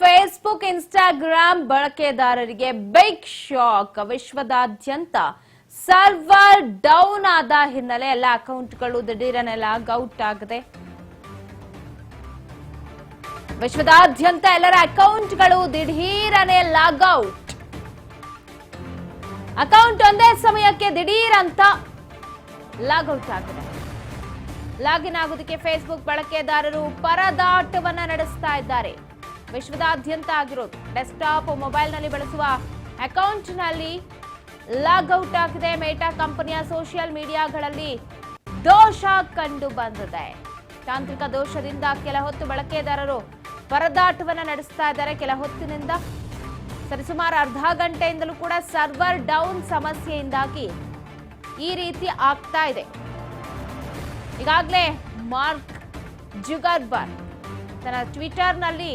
Facebook, Instagram ಬಳಕೆದಾರರಿಗೆ big shock ವಿಶ್ವದಾದ್ಯಂತ server down ಆದ ಹಿನ್ನೆಲೆ ಎಲ್ಲ ಅಕೌಂಟ್ಗಳು ದಿಢೀರನೆ ಲಾಗ್ ಔಟ್ ಆಗಿದೆ. ವಿಶ್ವದಾದ್ಯಂತ ಎಲ್ಲರ ಅಕೌಂಟ್ಗಳು ದಿಢೀರನೆ ಲಾಗ್ ಔಟ್. ಅಕೌಂಟ್ ಒಂದೇ ಸಮಯಕ್ಕೆ ದಿಢೀರ್ ಅಂತ ಲಾಗ್ ಔಟ್ ಆಗಿದೆ. ಲಾಗಿನ್ ಆಗೋದಕ್ಕೆ ಫೇಸ್ಬುಕ್ ಬಳಕೆದಾರರು ಪರದಾಟವನ್ನ ನಡೆಸ್ತಾ ಇದ್ದಾರೆ. ವಿಶ್ವದಾದ್ಯಂತ ಆಗಿರೋದು. ಡೆಸ್ಕ್ಟಾಪ್ ಮೊಬೈಲ್ನಲ್ಲಿ ಬಳಸುವ ಅಕೌಂಟ್ನಲ್ಲಿ ಲಾಗ್ಔಟ್ ಆಗಿದೆ. ಮೇಟಾ ಕಂಪನಿಯ ಸೋಷಿಯಲ್ ಮೀಡಿಯಾಗಳಲ್ಲಿ ದೋಷ ಕಂಡು ಬಂದಿದೆ. ತಾಂತ್ರಿಕ ದೋಷದಿಂದ ಕೆಲ ಹೊತ್ತು ಬಳಕೆದಾರರು ಪರದಾಟವನ್ನು ನಡೆಸ್ತಾ ಇದ್ದಾರೆ. ಕೆಲ ಹೊತ್ತಿನಿಂದ ಸರಿಸುಮಾರು ಅರ್ಧ ಗಂಟೆಯಿಂದಲೂ ಕೂಡ ಸರ್ವರ್ ಡೌನ್ ಸಮಸ್ಯೆಯಿಂದಾಗಿ ಈ ರೀತಿ ಆಗ್ತಾ ಇದೆ. ಈಗಾಗಲೇ ಮಾರ್ಕ್ ಜುಗರ್ಬರ್ ತನ್ನ ಟ್ವಿಟರ್ನಲ್ಲಿ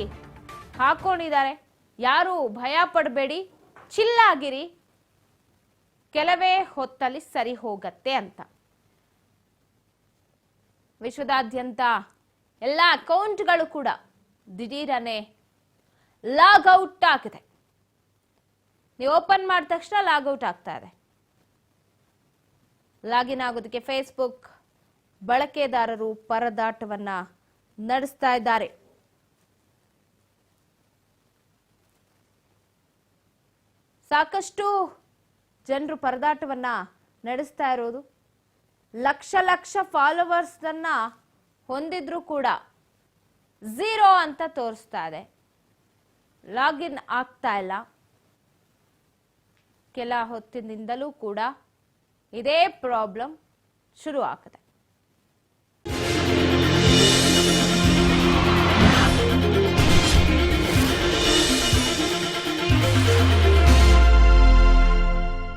ಹಾಕೊಂಡಿದ್ದಾರೆ. ಯಾರು ಭಯ ಪಡಬೇಡಿ, ಚಿಲ್ಲಾಗಿರಿ. ಕೆಲವೇ ಹೊತ್ತಲ್ಲಿ ಸರಿ ಹೋಗತ್ತೆ ಅಂತ. ವಿಶ್ವದಾದ್ಯಂತ ಎಲ್ಲ ಅಕೌಂಟ್ಗಳು ಕೂಡ ದಿಢೀರನೆ ಔಟ್ ಆಗಿದೆ. ನೀವು ಓಪನ್ ಮಾಡಿದ ತಕ್ಷಣ ಲಾಗ್ ಔಟ್ ಆಗ್ತಾ ಇದೆ. ಲಾಗಿನ್ ಆಗೋದಕ್ಕೆ ಫೇಸ್ಬುಕ್ ಬಳಕೆದಾರರು ಪರದಾಟವನ್ನ ನಡೆಸ್ತಾ ಇದ್ದಾರೆ. ಸಾಕಷ್ಟು ಜನರು ಪರದಾಟವನ್ನ ನಡೆಸ್ತಾ ಇರೋದು. ಲಕ್ಷ ಲಕ್ಷ ಫಾಲೋವರ್ಸ್ ಅನ್ನ ಹೊಂದಿದ್ರು ಕೂಡ ಝೀರೋ ಅಂತ ತೋರಿಸ್ತಾ ಇದೆ. ಲಾಗಿನ್ ಆಗ್ತಾ ಇಲ್ಲ. ಕೆಲ ಹೊತ್ತಿನಿಂದಲೂ ಕೂಡ ಇದೇ ಪ್ರಾಬ್ಲಮ್ ಶುರು ಆಗಿದೆ